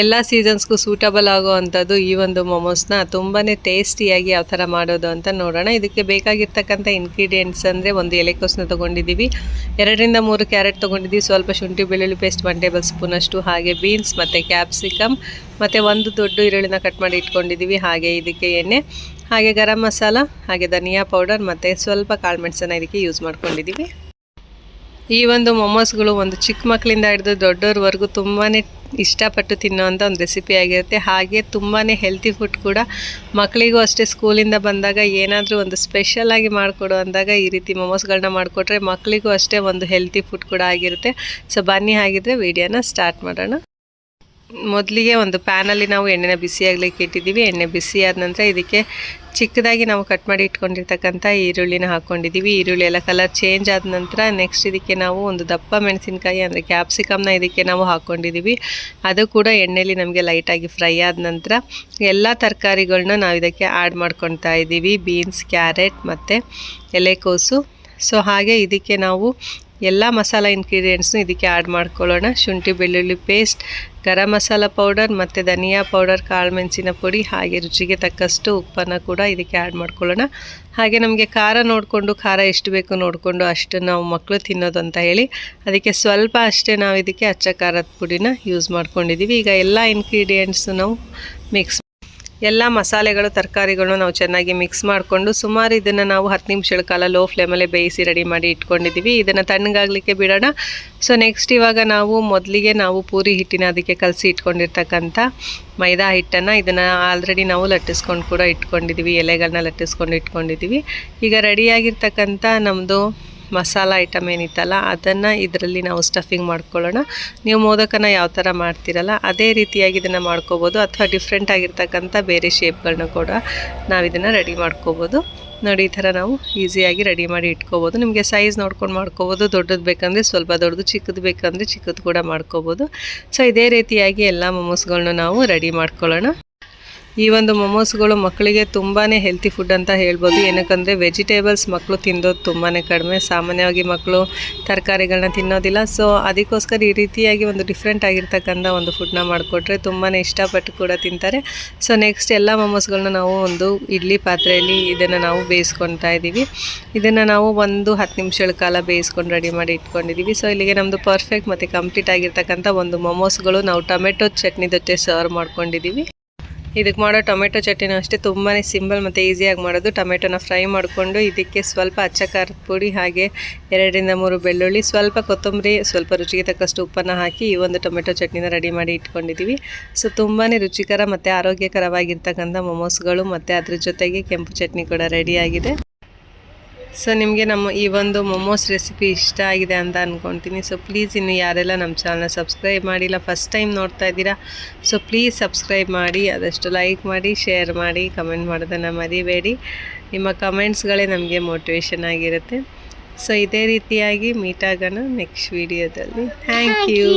ಎಲ್ಲ ಸೀಸನ್ಸ್ಗೂ ಸೂಟಬಲ್ ಆಗೋ ಅಂಥದ್ದು ಈ ಒಂದು ಮೊಮೋಸ್ನ ತುಂಬಾ ಟೇಸ್ಟಿಯಾಗಿ ಯಾವ ಥರ ಮಾಡೋದು ಅಂತ ನೋಡೋಣ. ಇದಕ್ಕೆ ಬೇಕಾಗಿರ್ತಕ್ಕಂಥ ಇನ್ಗ್ರೀಡಿಯೆಂಟ್ಸ್ ಅಂದರೆ ಒಂದು ಎಲೆಕೋಸನ್ನ ತೊಗೊಂಡಿದ್ದೀವಿ. ಎರಡರಿಂದ ಮೂರು ಕ್ಯಾರೆಟ್ ತೊಗೊಂಡಿದ್ದೀವಿ. ಸ್ವಲ್ಪ ಶುಂಠಿ, ಬೆಳ್ಳುಳ್ಳಿ ಪೇಸ್ಟ್ ಒನ್ ಟೇಬಲ್ ಸ್ಪೂನಷ್ಟು ಹಾಗೆ ಬೀನ್ಸ್ ಮತ್ತು ಕ್ಯಾಪ್ಸಿಕಮ್ ಮತ್ತು ಒಂದು ದೊಡ್ಡ ಈರುಳ್ಳಿನ ಕಟ್ ಮಾಡಿ ಇಟ್ಕೊಂಡಿದ್ದೀವಿ. ಹಾಗೆ ಇದಕ್ಕೆ ಎಣ್ಣೆ, ಹಾಗೆ ಗರಂ ಮಸಾಲ, ಹಾಗೆ ಧನಿಯಾ ಪೌಡರ್ ಮತ್ತು ಸ್ವಲ್ಪ ಕಾಳು ಮೆಣಸನ್ನ ಇದಕ್ಕೆ ಯೂಸ್ ಮಾಡ್ಕೊಂಡಿದ್ದೀವಿ. ಈ ಒಂದು ಮೊಮೋಸ್ಗಳು ಒಂದು ಚಿಕ್ಕ ಮಕ್ಕಳಿಂದ ಹಿಡಿದು ದೊಡ್ಡವ್ರವರೆಗೂ ತುಂಬಾ ಇಷ್ಟಪಟ್ಟು ತಿನ್ನೋವಂಥ ಒಂದು ರೆಸಿಪಿ ಆಗಿರುತ್ತೆ. ಹಾಗೆ ತುಂಬಾ ಹೆಲ್ತಿ ಫುಡ್ ಕೂಡ ಮಕ್ಕಳಿಗೂ ಅಷ್ಟೇ ಸ್ಕೂಲಿಂದ ಬಂದಾಗ ಏನಾದರೂ ಒಂದು ಸ್ಪೆಷಲಾಗಿ ಮಾಡಿಕೊಡು ಅಂದಾಗ ಈ ರೀತಿ ಮೊಮೋಸ್ಗಳನ್ನ ಮಾಡಿಕೊಟ್ರೆ ಮಕ್ಕಳಿಗೂ ಅಷ್ಟೇ ಒಂದು ಹೆಲ್ತಿ ಫುಡ್ ಕೂಡ ಆಗಿರುತ್ತೆ. ಸೊ ಬನ್ನಿ ಹಾಗಿದ್ರೆ ವಿಡಿಯೋನ ಸ್ಟಾರ್ಟ್ ಮಾಡೋಣ. ಮೊದಲಿಗೆ ಒಂದು ಪ್ಯಾನಲ್ಲಿ ನಾವು ಎಣ್ಣೆನ ಬಿಸಿಯಾಗಲಿಕ್ಕೆ ಇಟ್ಟಿದ್ದೀವಿ. ಎಣ್ಣೆ ಬಿಸಿ ಆದ ನಂತರ ಇದಕ್ಕೆ ಚಿಕ್ಕದಾಗಿ ನಾವು ಕಟ್ ಮಾಡಿ ಇಟ್ಕೊಂಡಿರ್ತಕ್ಕಂಥ ಈರುಳ್ಳಿನ ಹಾಕ್ಕೊಂಡಿದ್ದೀವಿ ಈರುಳ್ಳಿ ಎಲ್ಲ ಕಲರ್ ಚೇಂಜ್ ಆದ ನಂತರ ನೆಕ್ಸ್ಟ್ ಇದಕ್ಕೆ ನಾವು ಒಂದು ದಪ್ಪ ಮೆಣಸಿನಕಾಯಿ ಅಂದರೆ ಕ್ಯಾಪ್ಸಿಕಮ್ನ ಇದಕ್ಕೆ ನಾವು ಹಾಕ್ಕೊಂಡಿದ್ದೀವಿ ಅದು ಕೂಡ ಎಣ್ಣೆಯಲ್ಲಿ ನಮಗೆ ಲೈಟಾಗಿ ಫ್ರೈ ಆದ ನಂತರ ಎಲ್ಲ ತರಕಾರಿಗಳನ್ನ ನಾವು ಇದಕ್ಕೆ ಆ್ಯಡ್ ಮಾಡ್ಕೊತಾ ಇದ್ದೀವಿ ಬೀನ್ಸ್ ಕ್ಯಾರೆಟ್ ಮತ್ತು ಎಲೆಕೋಸು. ಸೊ ಹಾಗೆ ಇದಕ್ಕೆ ನಾವು ಎಲ್ಲ ಮಸಾಲ ಇಂಗ್ರೀಡಿಯೆಂಟ್ಸ್ನು ಇದಕ್ಕೆ ಆ್ಯಡ್ ಮಾಡ್ಕೊಳ್ಳೋಣ. ಶುಂಠಿ, ಬೆಳ್ಳುಳ್ಳಿ ಪೇಸ್ಟ್ ಗರಂ ಮಸಾಲ ಪೌಡರ್ ಮತ್ತು ಧನಿಯಾ ಪೌಡರ್ ಕಾಳು ಮೆಣಸಿನ ಪುಡಿ, ಹಾಗೆ ರುಚಿಗೆ ತಕ್ಕಷ್ಟು ಉಪ್ಪನ್ನು ಕೂಡ ಇದಕ್ಕೆ ಆ್ಯಡ್ ಮಾಡ್ಕೊಳ್ಳೋಣ. ಹಾಗೆ ನಮಗೆ ಖಾರ ನೋಡಿಕೊಂಡು ಖಾರ ಎಷ್ಟು ಬೇಕು ನೋಡಿಕೊಂಡು ಅಷ್ಟು ನಾವು ಮಕ್ಕಳು ತಿನ್ನೋದು ಅಂತ ಹೇಳಿ, ಅದಕ್ಕೆ ಸ್ವಲ್ಪ ಅಷ್ಟೇ ನಾವು ಇದಕ್ಕೆ ಅಚ್ಚ ಖಾರದ ಪುಡಿನ ಯೂಸ್ ಮಾಡ್ಕೊಂಡಿದ್ದೀವಿ ಈಗ ಎಲ್ಲ ಇಂಗ್ರೀಡಿಯೆಂಟ್ಸು ನಾವು ಮಿಕ್ಸ್ ಎಲ್ಲ ಮಸಾಲೆಗಳು, ತರಕಾರಿಗಳನ್ನು ನಾವು ಚೆನ್ನಾಗಿ ಮಿಕ್ಸ್ ಮಾಡಿಕೊಂಡು ಸುಮಾರು ಇದನ್ನು ನಾವು ಹತ್ತು ನಿಮಿಷಗಳ ಕಾಲ ಲೋ ಫ್ಲೇಮಲ್ಲೇ ಬೇಯಿಸಿ ರೆಡಿ ಮಾಡಿ ಇಟ್ಕೊಂಡಿದ್ದೀವಿ. ಇದನ್ನು ತಣ್ಣಗಾಗಲಿಕ್ಕೆ ಬಿಡೋಣ. ಸೊ ನೆಕ್ಸ್ಟ್ ಇವಾಗ ನಾವು ಮೊದಲಿಗೆ ನಾವು ಪೂರಿ ಹಿಟ್ಟಿನ ಅದಕ್ಕೆ ಕಲಸಿ ಇಟ್ಕೊಂಡಿರ್ತಕ್ಕಂಥ ಮೈದಾ ಹಿಟ್ಟನ್ನು ಇದನ್ನು ಆಲ್ರೆಡಿ ನಾವು ಲಟ್ಟಿಸ್ಕೊಂಡು ಕೂಡ ಇಟ್ಕೊಂಡಿದ್ದೀವಿ. ಎಲೆಗಳನ್ನ ಲಟ್ಟಿಸ್ಕೊಂಡು ಇಟ್ಕೊಂಡಿದ್ದೀವಿ. ಈಗ ರೆಡಿಯಾಗಿರ್ತಕ್ಕಂಥ ನಮ್ಮದು ಮಸಾಲ ಐಟಮ್ ಏನಿತ್ತಲ್ಲ, ಅದನ್ನು ಇದರಲ್ಲಿ ನಾವು ಸ್ಟಫಿಂಗ್ ಮಾಡ್ಕೊಳ್ಳೋಣ. ನೀವು ಮೋದಕನ ಯಾವ ಥರ ಮಾಡ್ತೀರಲ್ಲ, ಅದೇ ರೀತಿಯಾಗಿ ಇದನ್ನು ಮಾಡ್ಕೋಬೋದು, ಅಥವಾ ಡಿಫ್ರೆಂಟ್ ಆಗಿರ್ತಕ್ಕಂಥ ಬೇರೆ ಶೇಪ್ಗಳನ್ನ ಕೂಡ ನಾವು ಇದನ್ನು ರೆಡಿ ಮಾಡ್ಕೋಬೋದು. ನೋಡಿ, ಈ ಥರ ನಾವು ಈಸಿಯಾಗಿ ರೆಡಿ ಮಾಡಿ ಇಟ್ಕೋಬೋದು. ನಿಮಗೆ ಸೈಜ್ ನೋಡ್ಕೊಂಡು ಮಾಡ್ಕೋಬೋದು, ದೊಡ್ಡದು ಬೇಕಂದರೆ ಸ್ವಲ್ಪ ದೊಡ್ಡದು, ಚಿಕ್ಕದು ಬೇಕಂದರೆ ಚಿಕ್ಕದು ಕೂಡ ಮಾಡ್ಕೋಬೋದು. ಸೊ ಇದೇ ರೀತಿಯಾಗಿ ಎಲ್ಲ ಮೊಮೋಸ್ಗಳನ್ನ ನಾವು ರೆಡಿ ಮಾಡ್ಕೊಳ್ಳೋಣ. ಈ ಒಂದು ಮೊಮೋಸ್ಗಳು ಮಕ್ಕಳಿಗೆ ತುಂಬಾ ಹೆಲ್ತಿ ಫುಡ್ ಅಂತ ಹೇಳ್ಬೋದು. ಏನಕ್ಕಂದರೆ ವೆಜಿಟೇಬಲ್ಸ್ ಮಕ್ಕಳು ತಿನ್ನೋದು ತುಂಬಾ ಕಡಿಮೆ. ಸಾಮಾನ್ಯವಾಗಿ ಮಕ್ಕಳು ತರಕಾರಿಗಳನ್ನ ತಿನ್ನೋದಿಲ್ಲ. ಸೊ ಅದಕ್ಕೋಸ್ಕರ ಈ ರೀತಿಯಾಗಿ ಒಂದು ಡಿಫ್ರೆಂಟ್ ಆಗಿರ್ತಕ್ಕಂಥ ಒಂದು ಫುಡ್ನ ಮಾಡಿಕೊಟ್ರೆ ತುಂಬಾ ಇಷ್ಟಪಟ್ಟು ಕೂಡ ತಿಂತಾರೆ. ಸೊ ನೆಕ್ಸ್ಟ್ ಎಲ್ಲ ಮೊಮೋಸ್ಗಳನ್ನ ನಾವು ಒಂದು ಇಡ್ಲಿ ಪಾತ್ರೆಯಲ್ಲಿ ಇದನ್ನು ನಾವು ಬೇಯಿಸ್ಕೊತಾ ಇದ್ದೀವಿ. ಇದನ್ನು ನಾವು ಒಂದು ಹತ್ತು ನಿಮಿಷಗಳ ಕಾಲ ಬೇಯಿಸ್ಕೊಂಡು ರೆಡಿ ಮಾಡಿ ಇಟ್ಕೊಂಡಿದ್ದೀವಿ. ಸೊ ಇಲ್ಲಿಗೆ ನಮ್ಮದು ಪರ್ಫೆಕ್ಟ್ ಮತ್ತು ಕಂಪ್ಲೀಟ್ ಆಗಿರ್ತಕ್ಕಂಥ ಒಂದು ಮೊಮೋಸ್ಗಳು ನಾವು ಟೊಮೆಟೊ ಚಟ್ನಿ ಜೊತೆ ಸರ್ವ್ ಮಾಡ್ಕೊಂಡಿದ್ದೀವಿ. ಇದಕ್ಕೆ ಮಾಡೋ ಟೊಮೆಟೊ ಚಟ್ನಿನೂ ಅಷ್ಟೇ ತುಂಬಾ ಸಿಂಪಲ್ ಮತ್ತು ಈಸಿಯಾಗಿ ಮಾಡೋದು. ಟೊಮೆಟೊನ ಫ್ರೈ ಮಾಡಿಕೊಂಡು ಇದಕ್ಕೆ ಸ್ವಲ್ಪ ಅಚ್ಚ ಖಾರದ ಪುಡಿ ಹಾಗೆ ಎರಡರಿಂದ ಮೂರು ಬೆಳ್ಳುಳ್ಳಿ, ಸ್ವಲ್ಪ ಕೊತ್ತಂಬರಿ, ಸ್ವಲ್ಪ ರುಚಿಗೆ ತಕ್ಕಷ್ಟು ಉಪ್ಪನ್ನು ಹಾಕಿ ಈ ಒಂದು ಟೊಮೆಟೊ ಚಟ್ನಿನ ರೆಡಿ ಮಾಡಿ ಇಟ್ಕೊಂಡಿದ್ದೀವಿ ಸೊ ತುಂಬಾ ರುಚಿಕರ ಮತ್ತು ಆರೋಗ್ಯಕರವಾಗಿರ್ತಕ್ಕಂಥ ಮೊಮೋಸ್ಗಳು ಮತ್ತು ಅದ್ರ ಜೊತೆಗೆ ಕೆಂಪು ಚಟ್ನಿ ಕೂಡ ರೆಡಿಯಾಗಿದೆ ಸೊ ನಿಮಗೆ ನಮ್ಮ ಈ ಒಂದು ಮೊಮೋಸ್ ರೆಸಿಪಿ ಇಷ್ಟ ಆಗಿದೆ ಅಂತ ಅಂದ್ಕೊತೀನಿ ಸೊ ಪ್ಲೀಸ್ ಇನ್ನು ಯಾರೆಲ್ಲ ನಮ್ಮ ಚಾನಲ್ನ ಸಬ್ಸ್ಕ್ರೈಬ್ ಮಾಡಿಲ್ಲ ಫಸ್ಟ್ ಟೈಮ್ ನೋಡ್ತಾ ಇದ್ದೀರಾ ಸೊ ಪ್ಲೀಸ್ ಸಬ್ಸ್ಕ್ರೈಬ್ ಮಾಡಿ ಅದಷ್ಟು ಲೈಕ್ ಮಾಡಿ ಶೇರ್ ಮಾಡಿ ಕಮೆಂಟ್ ಮಾಡೋದನ್ನು ಮರಿಬೇಡಿ. ನಿಮ್ಮ ಕಮೆಂಟ್ಸ್ಗಳೇ ನಮಗೆ ಮೋಟಿವೇಶನ್ ಆಗಿರುತ್ತೆ. ಸೊ ಇದೇ ರೀತಿಯಾಗಿ ಮೀಟ್ ಆಗೋಣ ನೆಕ್ಸ್ಟ್ ವಿಡಿಯೋದಲ್ಲಿ ಥ್ಯಾಂಕ್ ಯು